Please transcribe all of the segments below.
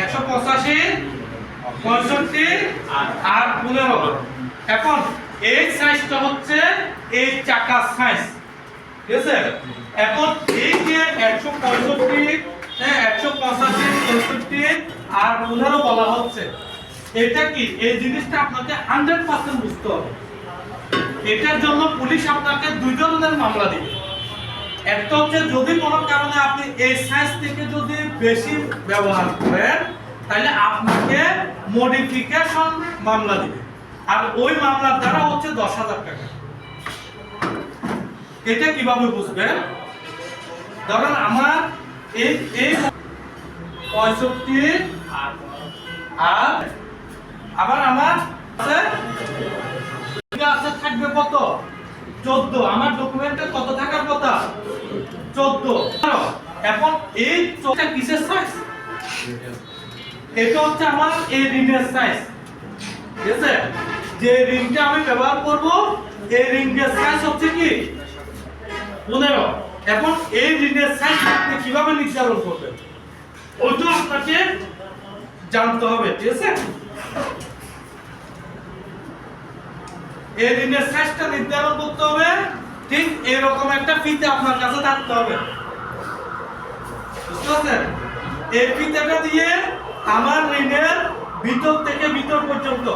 একশো পঁচাশি, পঁয়ষট্টি আর এখন এই হচ্ছে এই সাইজ ঠিক আছে? এখন এই যে একশো পঁয়ষট্টি হ্যাঁ একশো পঁচাশি চৌষট্টি আর বলা হচ্ছে, এটা কি? এই জিনিসটা আপনাকে বুঝতে হবে। এটার জন্য পুলিশ আপনাকে দুই ধরনের মামলা দিবে। একটা হচ্ছে যদি কোনো কারণে আপনি এই সাইজ থেকে যদি বেশি ব্যবহার করেন, তাহলে আপনাকে মডিফিকেশন মামলা দিবে। আর ওই মামলার দ্বারা হচ্ছে দশ হাজার টাকা। এটা কীভাবে বুঝবেন? ধরেন আমার এই এই পঁয়ষট্টি আর আবার আমার আছে থাকবে কত? চোদ্দ। আমার ডকুমেন্টে কত থাকার কথা? চোদ্দ। এখন এই চোখটা কিসের সাইজ এটা হচ্ছে আমার এই রিংয়ের সাইজ ঠিক আছে? যে রিংটা আমি ব্যবহার করব এই রিংয়ের সাইজ হচ্ছে কি? পনেরো। এখন এই রিংয়ের সাইজ আপনি কীভাবে নির্ধারণ করবেন? ওইটা আপনাকে জানতে হবে, ঠিক আছে? এই ঋণের সাইজটা নির্ধারণ করতে হবে। ঠিক এরকম একটা ফিতে আপনার কাছে থাকতে হবে। বুঝতে পারছেন? এই ফিতেটা দিয়ে আমার ঋণের ভিতর থেকে ভিতর পর্যন্ত।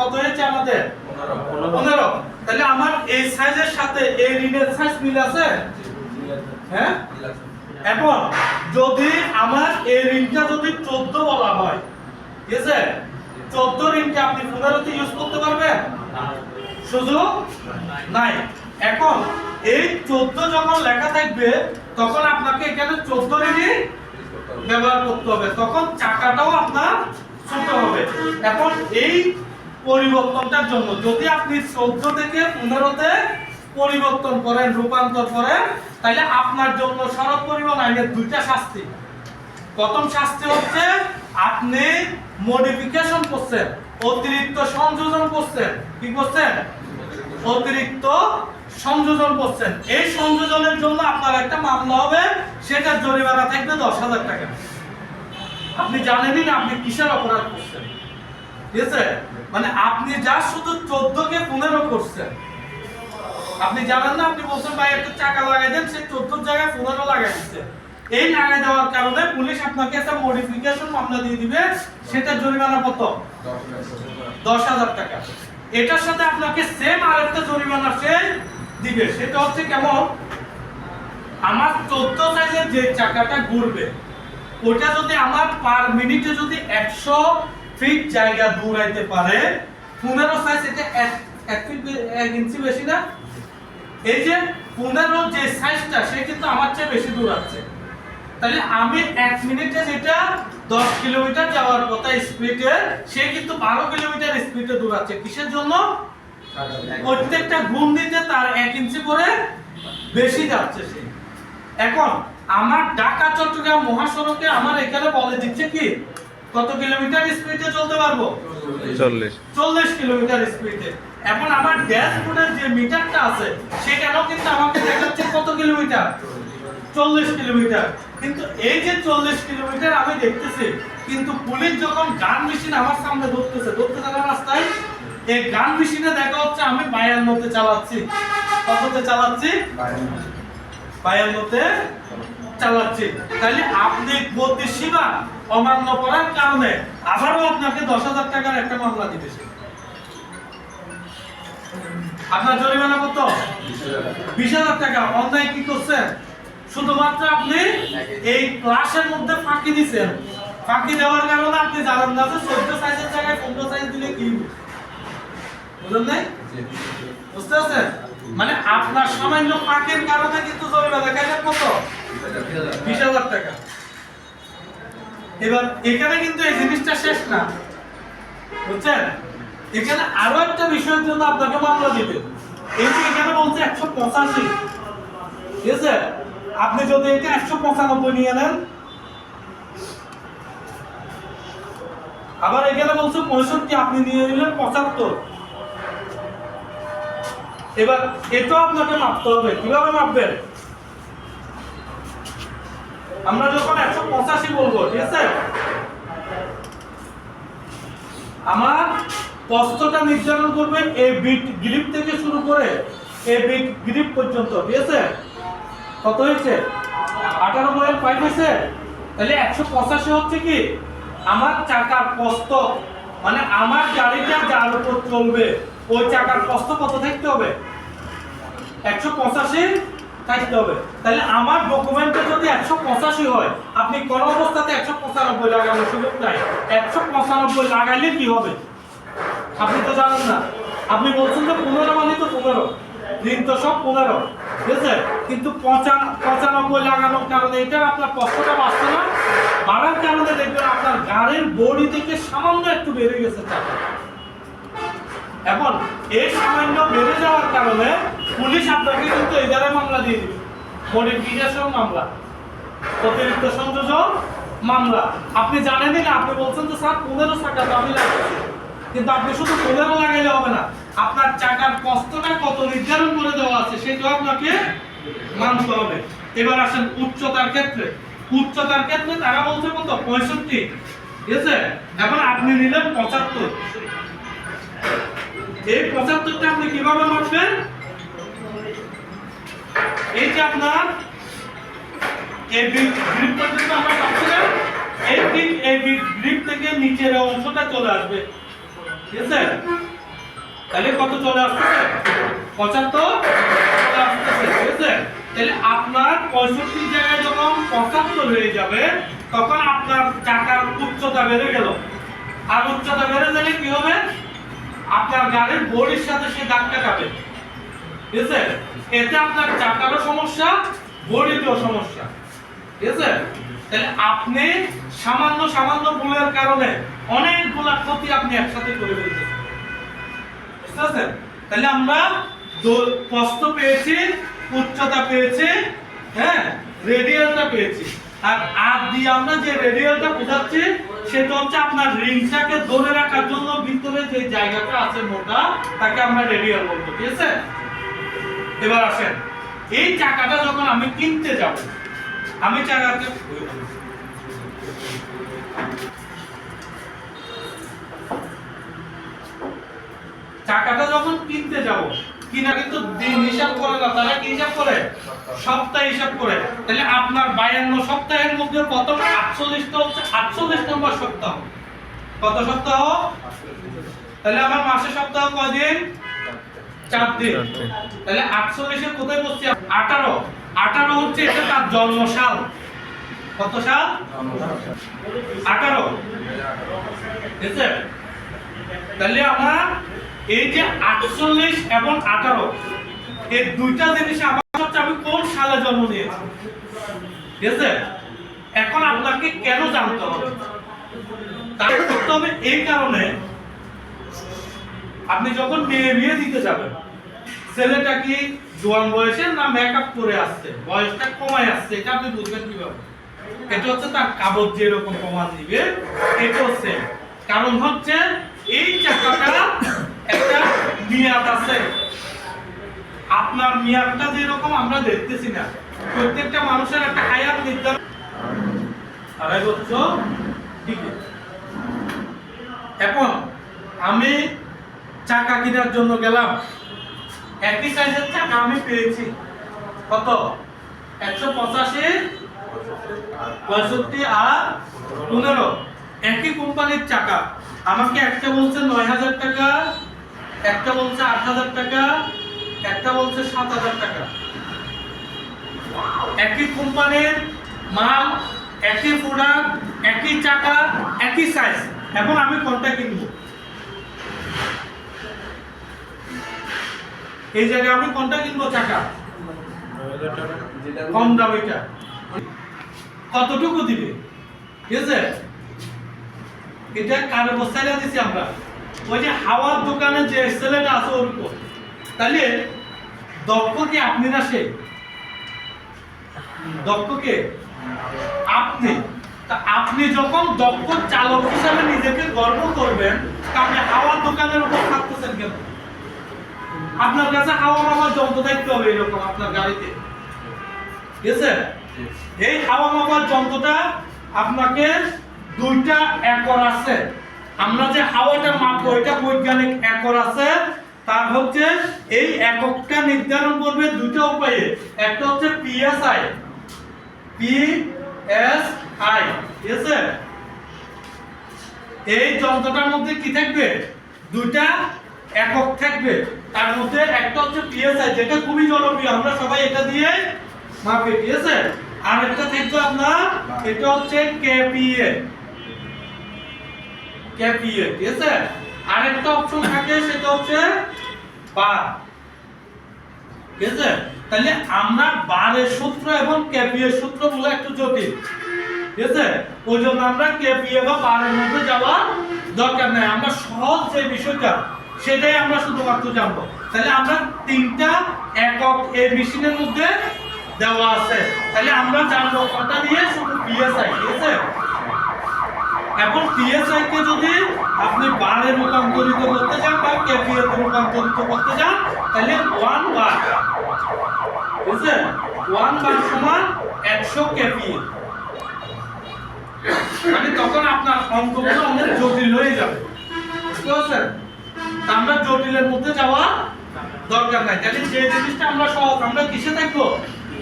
কত হয়েছে আমাদের? পনেরো। তাহলে আমার এই সাইজের সাথে এই ঋণের সাইজ মিল আছে? হ্যাঁ? এখন যদি আমার এই রিংটা যদি চোদ্দ বলা হয়, ঠিক আছে? চোদ্দ রিংটা আপনি পনেরোতে ইউজ করতে পারবেন? সুযোগ নাই। এখন এই চোদ্দ যখন লেখা থাকবে, তখন আপনাকে এখানে চোদ্দ রিংই ব্যবহার করতে হবে। তখন চাকাটাও আপনার ছোট হবে। এখন এই পরিবর্তনটার জন্য যদি আপনি চোদ্দ থেকে পনেরোতে পরিবর্তন করেন, রূপান্তর করেন তাহলে আপনার জন্য সড়ক পরিবহন আইনের দুইটা শাস্তি। প্রথম শাস্তি হচ্ছে আপনি মডিফিকেশন করছেন, অতিরিক্ত সংযোজন করছেন। কি করছেন? অতিরিক্ত সংযোজন করছেন। এই সংযোজনের জন্য আপনার একটা মামলা হবে সেটার জরিমানা থাকবে দশ হাজার টাকা। আপনি জানেনই না আপনি কিসের অপরাধ করছেন। ঠিক আছে? মানে আপনি যা শুধু চোদ্দ কে পনেরো করছেন আপনি জানেন না, আপনি বলছেন, ভাই, একটা চাকা লাগাই দেন, সে চোদ্দ জায়গায় পনেরো লাগাই দিচ্ছে এই লাগাই দেওয়ার কারণে পুলিশ আপনাকে একটা মডিফিকেশন মামলা দিয়ে দিবে, সেটা জরিমানা কত? দশ হাজার টাকা। এটার সাথে আপনাকে সেম আরেকটা জরিমানা সে দিবে, সেটা হচ্ছে কেমন? আমার চোদ্দ সাইজের যে চাকাটা ঘুরবে, ওটা যদি আমার পার মিনিটে যদি একশো ফিট জায়গা দৌড়াইতে পারে, পনেরো সাইজ এটা এক ফিট এক ইঞ্চি বেশি না এই যে পনেরো যে সাইজটা সে কিন্তু আমার চেয়ে বেশি দৌড়াচ্ছে তাহলে আমি এক মিনিটে যেটা দশ কিলোমিটার যাওয়ার কথা স্পিডে সে কিন্তু বারো কিলোমিটার স্পিডে দৌড়াচ্ছে কিসের জন্য? প্রত্যেকটা গুণ দিতে তার এক ইঞ্চি করে বেশি যাচ্ছে সে। এখন, আমার ঢাকা, চট্টগ্রাম মহাসড়কে আমার এখানে বলে দিচ্ছে কি কত কিলোমিটার স্পিডে চলতে পারব? চল্লিশ। চল্লিশ কিলোমিটার স্পিডে এখন আমার ড্যাশবোর্ডের যে মিটারটা আছে সেখানেও কিন্তু আমাকে দেখাচ্ছে কত কিলোমিটার? চল্লিশ কিলোমিটার। কিন্তু এই যে চল্লিশ কিলোমিটার আমি দেখতেছি কিন্তু পুলিশ যখন গান মেশিন আমার সামনে ধরতেছে ধরতেছে না রাস্তায় এই গান মেশিনে দেখা হচ্ছে আমি বায়ান্নতে চালাচ্ছি। কততে চালাচ্ছি? বায়ান্নতে চালাচ্ছি। তাহলে আপনি গতি সীমা অমান্য করার কারণে আবারও আপনাকে দশ হাজার টাকার একটা মামলা দিবে আপনার জরিমানা কত? বিশ হাজার টাকা। অন্যায় কি করছেন? শুধুমাত্র আপনি এই ক্লাসের মধ্যে ফাঁকি দিছেন। ফাঁকি দেওয়ার কারণে আপনি জানেন না যে চোদ্দ সাইজের জায়গায় পনেরো সাইজ দিলে কি। বুঝলেন নাই? বুঝতে পারছেন মানে আপনার সামান্য ফাঁকের কারণে কিন্তু জরিমানা খাইলেন কত? বিশ হাজার টাকা। এবার এখানে কিন্তু এই জিনিসটা শেষ না। বুঝছেন? এখানে আরও একটা বিষয়ের জন্য আপনাকে মামলা দিবে। এই যে এখানে বলছে একশো পঁচাশি। ঠিক আছে? আপনি যদি এটা একশো পঁচানব্বই নিয়ে নেন, আবার এখানে বলছে পঁয়ষট্টি, আপনি নিয়ে নিলেন পঁচাত্তর। এবার এটাও আপনাকে মাপতে হবে, কীভাবে মাপবেন? আমরা যখন একশো পঁচাশি বলব, ঠিক আছে? আমার প্রস্তটা নির্ধারণ করবেন এই বিট গ্রিপ থেকে শুরু করে এই বিট গ্রিপ পর্যন্ত, ঠিক আছে? কত হয়েছে? আঠারো পয়েন্ট ফাইভ হয়েছে? তাহলে একশো পঁচাশি হচ্ছে কি? আমার চাকার প্রস্ত মানে আমার গাড়িটা যার উপর চলবে। ওই চাকার প্রস্ত কত থাকতে হবে? একশো পঁচাশি থাকতে হবে। তাহলে আমার ডকুমেন্টে যদি একশো পঁচাশি হয়, আপনি কোন অবস্থাতে একশো পঁচানব্বই লাগানোর সুযোগ নাই। একশো পঁচানব্বই লাগাইলে কি হবে? আপনি তো জানেন না। আপনি বলছেন যে পনেরো মানে তো পনেরো। ঋণ তো সব পনেরো। ঠিক আছে কিন্তু পঁচান- পঁচানব্বই লাগানোর কারণে এটা আপনার কষ্টটা বাড়ছে না। বাড়ার কারণে দেখবেন আপনার গাড়ির বডি থেকে সামান্য একটু বেড়ে গেছে চাকা। এখন এই সামান্য বেড়ে যাওয়ার কারণে পুলিশ আপনাকে কিন্তু এই দ্বারা মামলা দিয়ে দিবে। মডিফিকেশন মামলা, অতিরিক্ত সংযোজন মামলা। আপনি জানেনই না, আপনি বলছেন যে, স্যার, পনেরো টাকা তো আমি লাগাচ্ছি কিন্তু আপনি শুধু পনেরো লাগাইলে হবে না, আপনার চাকার কষ্টটা কত নির্ধারণ করে দেওয়া আছে সেটাও আপনাকে মানতে হবে। এবার আসেন উচ্চতার ক্ষেত্রে। উচ্চতার ক্ষেত্রে তারা বলছে কত? পঁয়ষট্টি। ঠিক আছে? এখন আপনি নিলেন পঁচাত্তর। এই পঁচাত্তরটা আপনি কীভাবে মাপবেন এই যে আপনার থেকে নিচের অংশটা চলে আসবে। ঠিক আছে? তাহলে কত চলে আসতেছে? পঁচাত্তর ঠিক আছে? তাহলে আপনার পঁয়ষট্টি জায়গায় যখন পঁচাত্তর হয়ে যাবে, তখন আপনার চাকার উচ্চতা বেড়ে গেল। আর উচ্চতা বেড়ে গেলে কি হবে? আপনার গাড়ির বডির সাথে সে দাগটা কাটে ঠিক আছে এতে আপনার চাকারও সমস্যা, বডিতেও সমস্যা। ঠিক আছে তাহলে আপনি সামান্য সামান্য ভুলের কারণে অনেকগুলা ক্ষতি আপনি একসাথে করে ফেলতেছেন বুঝতে পারছেন? তাহলে আমরা প্রস্থ পেয়েছি, উচ্চতা পেয়েছি হ্যাঁ রেডিয়ালটা পেয়েছি। আর আর দিয়ে আমরা যে রেডিয়ালটা বোঝাচ্ছি, সেটা হচ্ছে আপনার রিংটাকে ধরে রাখার জন্য ভিতরে যে জায়গাটা আছে মোটা, তাকে আমরা রেডিয়াল বলব, ঠিক আছে? এবার আসেন। এই চাকাটা যখন আমি কিনতে যাব, আমি চাকাকে টাকাটা যখন কিনতে যাব কিনা কিন্তু দিন হিসাব করে না তারা কি হিসাব করে? সপ্তাহ হিসাব করে। তাহলে আপনার বায়ান্ন সপ্তাহের মধ্যে প্রথম আটচল্লিশটা হচ্ছে আটচল্লিশ নম্বর সপ্তাহ। কত সপ্তাহ? তাহলে আমার মাসে সপ্তাহ কদিন চার দিন। তাহলে আটচল্লিশে কোথায় বসছি আঠারো। আঠারো হচ্ছে এটা তার জন্মসাল। কত সাল? আঠারো। তাহলে আমার এই যে আটচল্লিশ এবং আঠারো, এই দুইটা জিনিস আমার আমি কোন সালে জন্ম নিয়েছি? ঠিক আছে? এখন আপনাকে কেন জানতে হবে? তার করতে হবে এই কারণে আপনি যখন মেয়ে বিয়ে দিতে যাবেন, ছেলেটা কি জোয়ান বয়সে না মেকআপ করে আসছে? বয়সটা কমায় আসছে, এটা আপনি বুঝবেন কীভাবে? এটা হচ্ছে তার কাগজ যেরকম প্রমাণ দিবে এটা হচ্ছে কারণ হচ্ছে এই চাকাটা মেয়াদ আছে। আপনার মেয়াদটা যেরকম, আমরা দেখতেছি না। প্রত্যেকটা মানুষের একটা হায়াত নির্ধারণ আড়াই বছর এখন আমি চাকা কেনার জন্য গেলাম। একই সাইজের চাকা আমি পেয়েছি। কত? একশো পঁচাশি, পঁয়ষট্টি আর পনেরো। একই কোম্পানির চাকা। আমাকে একটা বলছে নয় হাজার টাকা একটা বলছে আট হাজার টাকা, একটা বলছে সাত হাজার টাকা। একই কোম্পানির মাল, একই প্রোডাক্ট একই চাকা, একই সাইজ এখন আমি কোনটা কিনবো? এই জায়গায় আমি কোনটা কিনবো, চাকা? কম দামিটা কতটুকু দিবে? ঠিক আছে? এটা কার অবস্থায় দিছি আমরা? ওই যে হাওয়ার দোকানে যে ছেলেটা আছে ওরকম তাহলে দক্ষ কি? আপনি না সে? দক্ষ কে? আপনি। তা আপনি যখন দক্ষ চালক হিসাবে নিজেকে গর্ব করবেন আপনি হাওয়ার দোকানের উপর থাকতেছেন কেন? আপনার কাছে হাওয়া মাপার যন্ত্র থাকতে হবে এরকম আপনার গাড়িতে। ঠিক আছে এই হাওয়া মাপার যন্ত্রটা আপনাকে দুইটা একর আছে। আমরা যে হাওয়াটা মাপবো এটা বৈজ্ঞানিক একর আছে। তার হচ্ছে এই এককটা নির্ধারণ করবে দুটো উপায়ে। একটা হচ্ছে পিএসআই পি এস আই ঠিক আছে? এই যন্ত্রটার মধ্যে কি থাকবে? দুইটা একক থাকবে। তার মধ্যে একটা হচ্ছে পিএসআই যেটা খুবই জনপ্রিয় আমরা সবাই এটা দিয়ে মাপি ঠিক আছে? আর একটা থাকবে আপনার এটা হচ্ছে কেপিএ কেপিএ ঠিক আছে? আর একটা অপশন থাকে, সেটা হচ্ছে বার ঠিক আছে? তাহলে আমরা বারের সূত্র এবং সূত্রগুলো একটু জটিল। ঠিক আছে? ওই জন্য আমরা বা বারের মধ্যে যাওয়ার দরকার নাই। আমরা সহজ যে বিষয়টা, সেটাই আমরা শুধুমাত্র জানব। তাহলে আমরা তিনটা একক এই মেশিনের মধ্যে দেওয়া আছে। তাহলে আমরা জানব ওটা দিয়ে? শুধু পিএসআই ঠিক আছে? এখন পিএসআই কে যদি আপনি বারে রূপান্তরিত করতে চান বা কেপিএ রূপান্তরিত করতে চান, তাহলে ওয়ান বার আছে ওয়ান বার সমান একশো কেপিএ মানে তখন আপনার অঙ্কগুলো অনেক জটিল হয়ে যাবে। বুঝতে পারছেন? তা আমরা জটিলের মধ্যে যাওয়া দরকার নাই। তাহলে যে জিনিসটা আমরা সহজ, আমরা কিসে থাকব?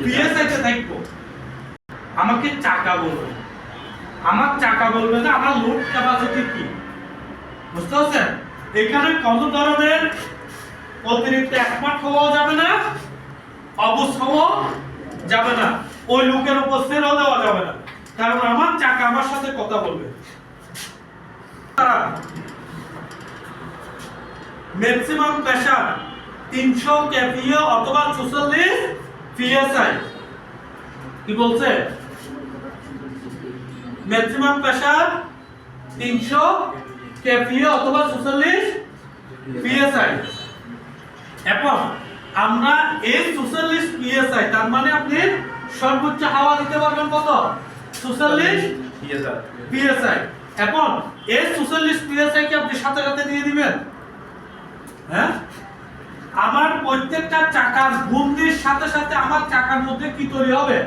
পিএসআই তে থাকব। আমাকে চাকা বলবে আমার চাকা বলবে যে আমার লোড ক্যাপাসিটি কি? বুঝতে পারছেন? এখানে কত ধরনের অতিরিক্ত একমাট হওয়া যাবে না অবশ যাবে না, ওই লোকের উপর সেরও দেওয়া যাবে না। কারণ আমার চাকা আমার সাথে কথা বলবে। ম্যাক্সিমাম প্রেসার তিনশো কেপিএ অথবা চুয়াল্লিশ পিএসআই কি বলছে? ম্যাক্সিমাম প্রেসার তিনশো কেপিএ অথবা চুয়াল্লিশ পিএসআই। এখন আমরা এই চুয়াল্লিশ পিএসআই তার মানে আপনি সর্বোচ্চ হাওয়া দিতে পারবেন কত? চুয়াল্লিশ পিএসআই। এখন এই চুয়াল্লিশ পিএসআই কি আপনি সাথে সাথে দিয়ে দিবেন? হ্যাঁ? আমার প্রত্যেকটা চাকার ঘূর্ণির সাথে সাথে আমার চাকার মধ্যে কি তৈরি হবে?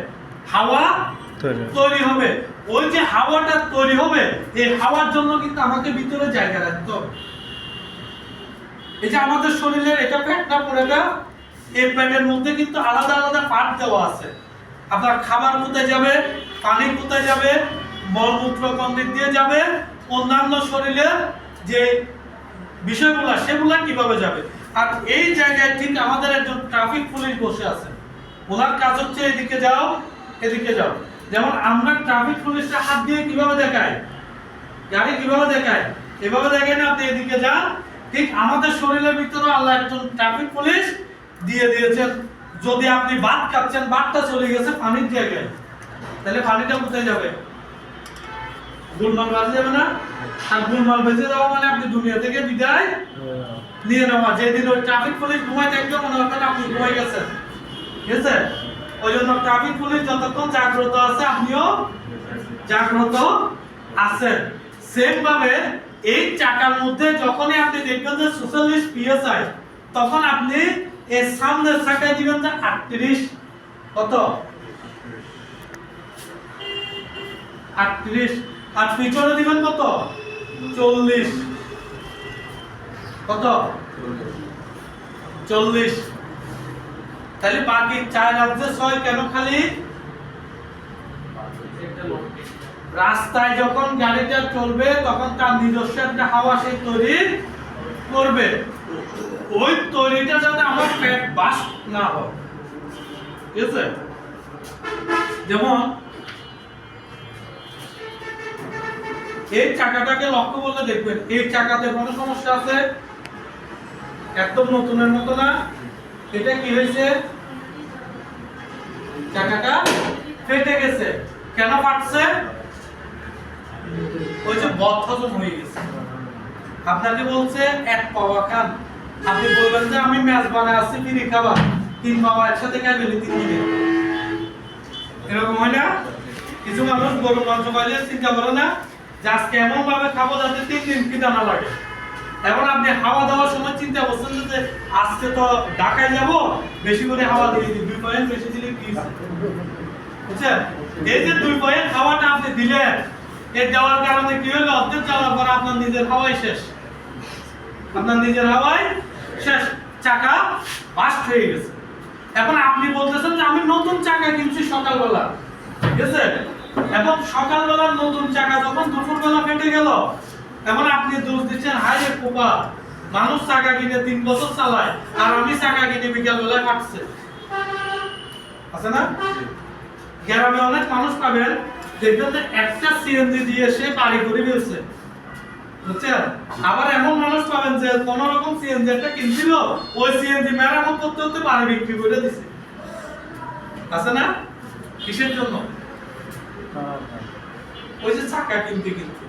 হাওয়া তৈরি হবে। ওই যে হাওয়াটা তৈরি হবে, এই হাওয়ার জন্য কিন্তু আমাকে ভিতরে জায়গা রাখতে হবে। এই যে আমাদের শরীরের এটা পেটটা পড়েটা এই প্যাটের মধ্যে কিন্তু আলাদা আলাদা পার্ট দেওয়া আছে। আপনার খাবার কোথায় যাবে, পানি কোথায় যাবে মলমূত্র কন্দিক দিয়ে যাবে, অন্যান্য শরীরের যে বিষয়গুলো, সেগুলা কীভাবে যাবে? আর এই জায়গায় ঠিক আমাদের একজন ট্রাফিক পুলিশ বসে আছে। ওনার কাজ হচ্ছে এদিকে যাও এদিকে যাও। যেমন আমরা ট্রাফিক পুলিশটা হাত দিয়ে কীভাবে দেখায় গাড়ি কীভাবে দেখায় এভাবে দেখেন আপনি এদিকে যান, ঠিক আমাদের শরীরের ভিতরে আল্লাহ একজন ট্রাফিক পুলিশ দিয়ে দিয়েছেন। যদি আপনি বাদ খাচ্ছেন বাদটা চলে গেছে, পানির জায়গায়, তাহলে পানিটা কোথায় যাবে? গুলমাল বাজে যাবে না? আর গুলমাল বেঁচে যাওয়া মানে আপনি দুনিয়া থেকে বিদায় নিয়ে নেওয়া। যেদিন ওই ট্রাফিক পুলিশ ঘুমাই থাকবে, মনে হবে আপনি ঘুমাই গেছেন। ঠিক আছে ওই জন্য ট্রাফিক পুলিশ যতক্ষণ জাগ্রত আছে, আপনিও জাগ্রত আছেন। সেম ভাবে এই চাকার মধ্যে যখনই আপনি দেখবেন যে চুয়াল্লিশ পিএসআই তখন আপনি এর সামনের চাকায় দিবেন যে আটত্রিশ। কত? আটত্রিশ। আর পিছনে দিবেন কত? চল্লিশ। কত? চল্লিশ। তাহলে বাকি চার রাজ্যে ছয় কেন খালি? রাস্তায় যখন গাড়িটা চলবে, তখন তার নিজস্ব একটা হাওয়া সে তৈরি করবে। ওই তৈরিটা যাতে আমার পেট বাস না হয়। ঠিক আছে? যেমন, এই চাকাটাকে লক্ষ্য করলে দেখবেন, এই চাকাতে কোনো সমস্যা আছে? একদম নতুনের মতো না? এটা কি হয়েছে? চাকাটা ফেটে গেছে। কেন ফাটছে? ওই যে বদ হজম হয়ে গেছে। আপনাকে বলছে, এক পাওয়া খান। আপনি বলবেন যে, আমি ম্যাচ বানায় আসছি ফিরি খাবার তিন পাওয়া একসাথে খাই ফেলি তিন দিনে। এরকম হয় না? কিছু মানুষ গরু, মাংস পাইলে চিন্তা করে না যে, আজকে এমন ভাবে খাব যাতে তিন দিন খিদা না লাগে। এখন আপনি হাওয়া দেওয়ার সময় চিন্তা করছেন যে, আজকে তো ঢাকায় যাব, বেশি করে হাওয়া দিয়ে দিই, দুই পয়েন্ট বেশি কি? বুঝছেন এই পয়েন্ট হাওয়াটা আপনি এখন বলতেছেন আমি নতুন চাকা কিনছি সকালবেলা। ঠিক আছে? নতুন চাকা যখন দুপুরবেলা ফেটে গেল, এখন আপনি দোষ দিচ্ছেন হাই পোপা মানুষ চাকা কিনে তিন বছর চালায়, আর আমি চাকা কিনে বিকাল বেলায় ফাটছে আছে না? গ্রামে অনেক মানুষ পাবেন দেখবেন যে একটা সিএনজি দিয়ে সে বাড়ি করে ফেলছে। বুঝছেন? আবার এমন মানুষ পাবেন যে কোন রকম সিএনজি একটা কিনছিল, ওই সিএনজি মেরামত করতে করতে বাড়ি বিক্রি করে দিছে। আছে না? কিসের জন্য? ওই যে চাকা কিনতে কিনতে।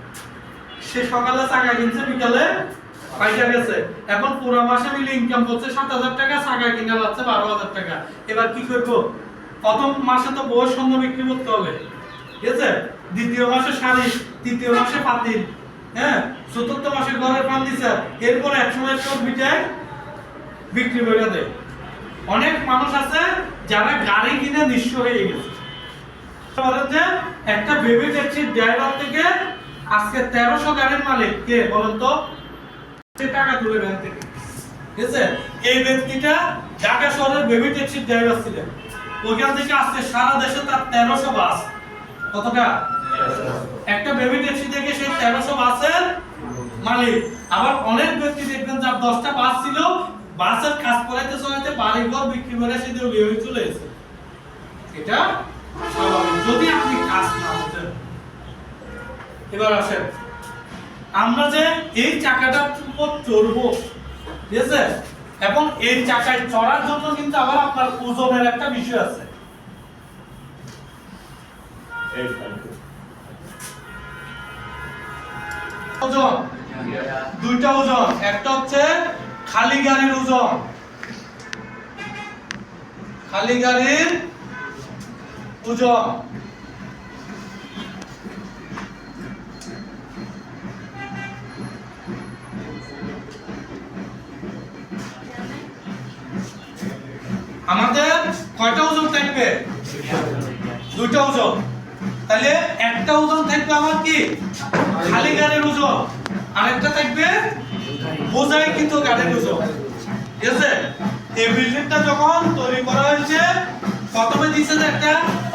সে সকালে চাকা কিনছে, বিকালে পয়সা গেছে। এখন পুরো মাসে মিলে ইনকাম করছে সাত হাজার টাকা, চাকা কিনা যাচ্ছে বারো হাজার টাকা। এবার কি করব? প্রথম মাসে তো বউয়ের স্বর্ণ বিক্রি করতে হবে। ঠিক আছে? দ্বিতীয় মাসে শাড়ি তৃতীয় মাসে পাতিল হ্যাঁ? চতুর্থ মাসে ঘরের ফার্নিচার এরপর এক সময় সব বিটায় বিক্রি করে দেয়। অনেক মানুষ আছে যারা গাড়ি কিনে নিঃস্ব হয়ে গেছে। যে একটা বেবি ট্যাক্সির ড্রাইভার থেকে আজকে তেরোশো গাড়ির মালিক। কে? বলেন তো। টাকা তুলে ব্যাংক থেকে। ঠিক আছে? এই ব্যক্তিটা ঢাকা শহরের বেবি ট্যাক্সির ড্রাইভার ছিলেন। ওইখান থেকে আজকে সারা দেশে তার তেরোশো বাস। কতটা? একটা বেবি ট্যাক্সি থেকে সেই তেরোশো বাসের মালিক। আবার অনেক ব্যক্তি দেখবেন যার দশটা বাস ছিল, বাসের কাজ করাইতে চলাইতে বাড়ি ঘর বিক্রি করে সে দিয়ে হয়ে চলে এসেছে। এটা যদি আপনি কাজ না করতেন। এবার আসেন। আমরা যে এই চাকাটা চড়বো, ঠিক আছে? এবং এই চাকায় চড়ার জন্য কিন্তু আবার আপনার ওজনের একটা বিষয় আছে। ওজন। দুইটা ওজন। একটা হচ্ছে খালি গাড়ির ওজন। খালি গাড়ির ওজন। খালি গাড়ির ওজন। আরেকটা থাকবে? বোঝাই কিন্তু গাড়ির ওজন? ঠিক আছে? এই বিল্ডিংটা যখন তৈরি করা হয়েছে, প্রথমে দিছে যে একটা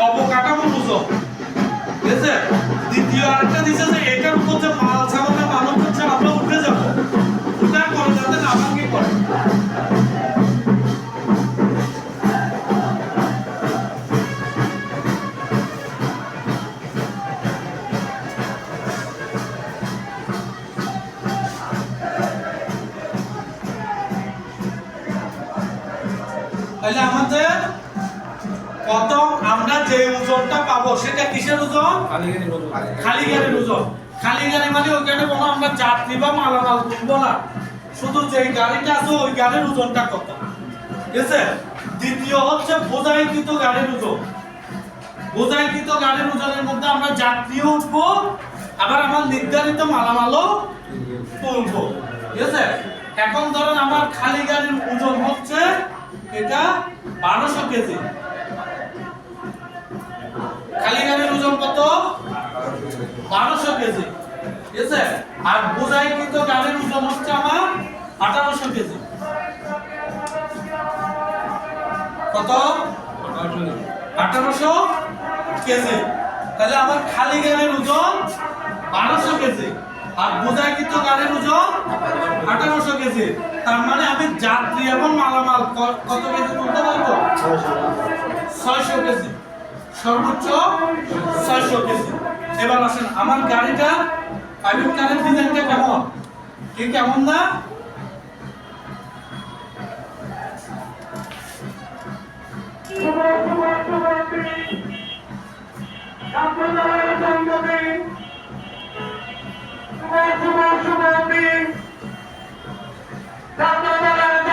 অবকাঠামো ওজন ঠিক আছে? দ্বিতীয় আরেকটা দিছে যে এটার উপর যে খালি ওজন মানে কোনো আমরা যাত্রী বা মালামাল না। শুধু যে গাড়িটা আছে, ওই গাড়ির ওজনটা কত? দ্বিতীয় হচ্ছে বোঝাইকৃত গাড়ির ওজন। বোঝাইকৃত গাড়ির ওজনের মধ্যে আমরা যাত্রীও উঠবো, আবার আমার নির্ধারিত মালামালও তুলবো। ঠিক আছে? এখন ধরেন আমার খালি গাড়ির ওজন হচ্ছে এটা বারোশো কেজি। খালি গাড়ির ওজন কত? বারোশো কেজি। ঠিক আছে? আর বোঝাই কিন্তু গাড়ির ওজন হচ্ছে আমার আঠারোশো কেজি। কত? আঠারোশো কেজি। তাহলে আমার খালি গাড়ির ওজন বারোশো কেজি। আর বোঝাই কিন্তু গাড়ির ওজন আঠারোশো কেজি। তার মানে আমি যাত্রী এবং মালামাল কত কেজি তুলতে পারব? ছয়শো কেজি। সর্বোচ্চ চারশো কেজি এবার আসেন আমার গাড়িটা প্রাইভেট কারের ডিজাইনটা কেমন কি কেমন না That's